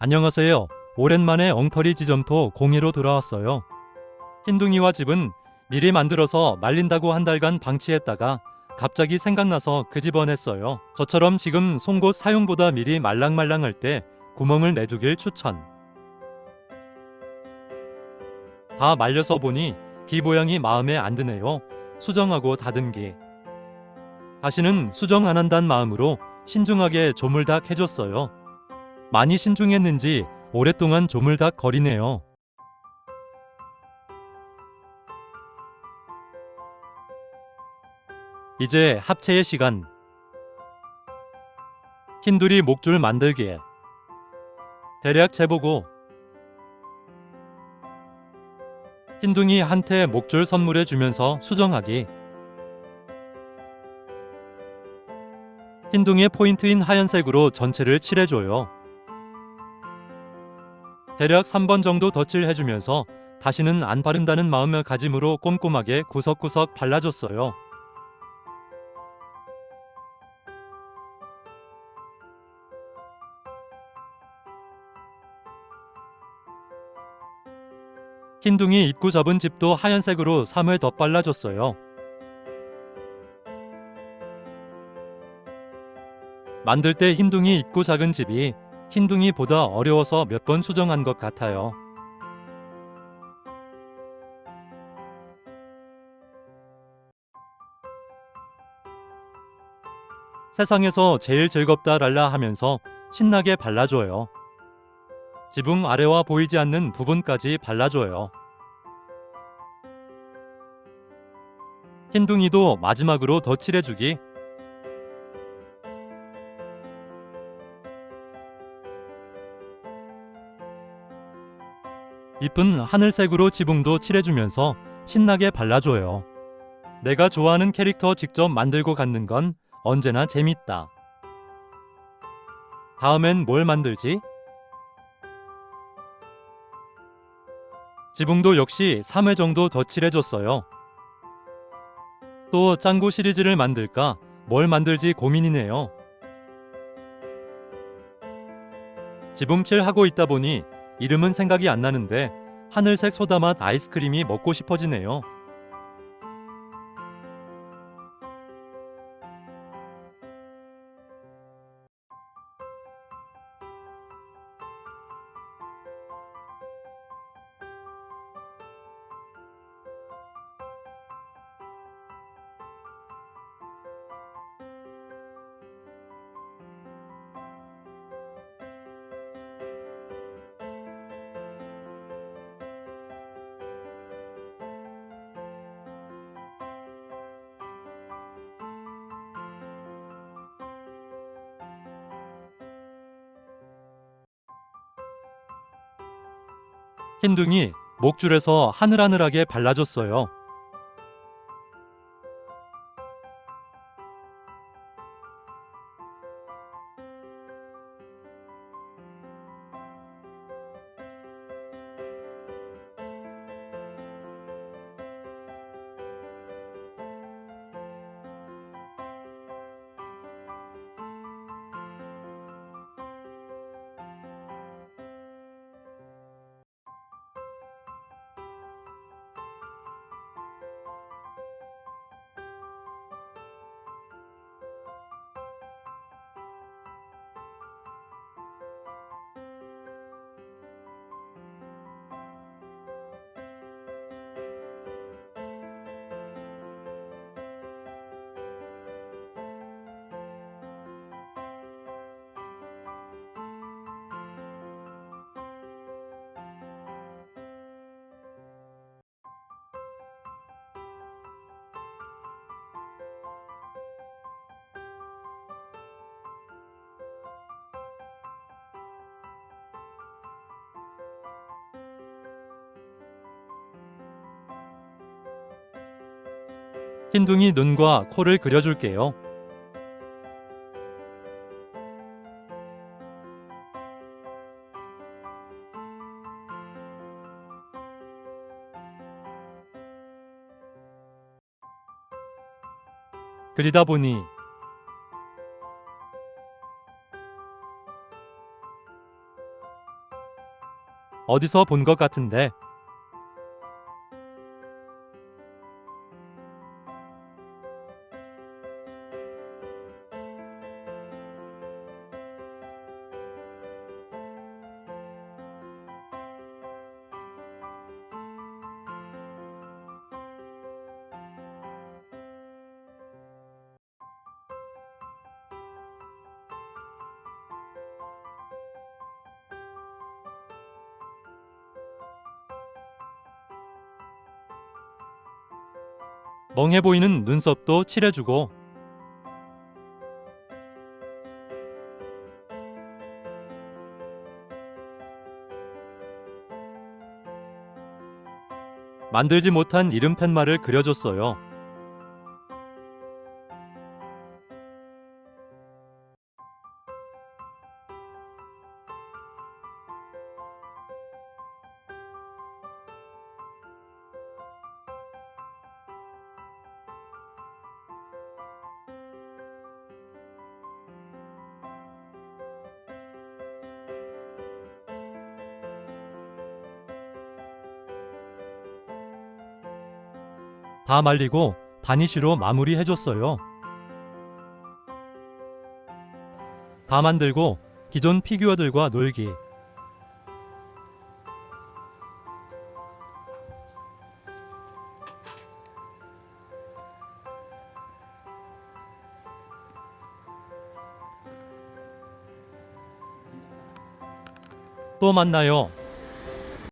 안녕하세요. 오랜만에 엉터리 지점토 공예로 돌아왔어요. 흰둥이와 집은 미리 만들어서 말린다고 한 달간 방치했다가 갑자기 생각나서 그 집어냈어요. 저처럼 지금 송곳 사용보다 미리 말랑말랑할 때 구멍을 내주길 추천. 다 말려서 보니 귀 모양이 마음에 안 드네요. 수정하고 다듬기. 다시는 수정 안 한단 마음으로 신중하게 조물닥 해줬어요. 많이 신중했는지 오랫동안 조물닥 거리네요. 이제 합체의 시간. 흰둘이 목줄 만들기. 대략 재보고. 흰둥이 한테 목줄 선물해 주면서 수정하기. 흰둥이의 포인트인 하얀색으로 전체를 칠해줘요. 대략 3번 정도 덧칠 해주면서 다시는 안 바른다는 마음가짐으로 꼼꼼하게 구석구석 발라줬어요. 흰둥이 입구 접은 집도 하얀색으로 3을 더 발라줬어요. 만들 때 흰둥이 입구 작은 집이 흰둥이보다 어려워서 몇 번 수정한 것 같아요. 세상에서 제일 즐겁다 랄라 하면서 신나게 발라줘요. 지붕 아래와 보이지 않는 부분까지 발라줘요. 흰둥이도 마지막으로 덧칠해주기. 이쁜 하늘색으로 지붕도 칠해주면서 신나게 발라줘요. 내가 좋아하는 캐릭터 직접 만들고 갖는 건 언제나 재밌다. 다음엔 뭘 만들지? 지붕도 역시 3회 정도 더 칠해줬어요. 또 짱구 시리즈를 만들까 뭘 만들지 고민이네요. 지붕칠 하고 있다 보니 이름은 생각이 안 나는데 하늘색 소다맛 아이스크림이 먹고 싶어지네요. 흰둥이 목줄에서 하늘하늘하게 발라줬어요. 흰둥이 눈과 코를 그려줄게요. 그리다 보니 어디서 본 것 같은데. 멍해 보이는 눈썹도 칠해주고 만들지 못한 이름 팻말을 그려줬어요. 다 말리고 바니쉬로 마무리해줬어요. 다 만들고 기존 피규어들과 놀기. 또 만나요.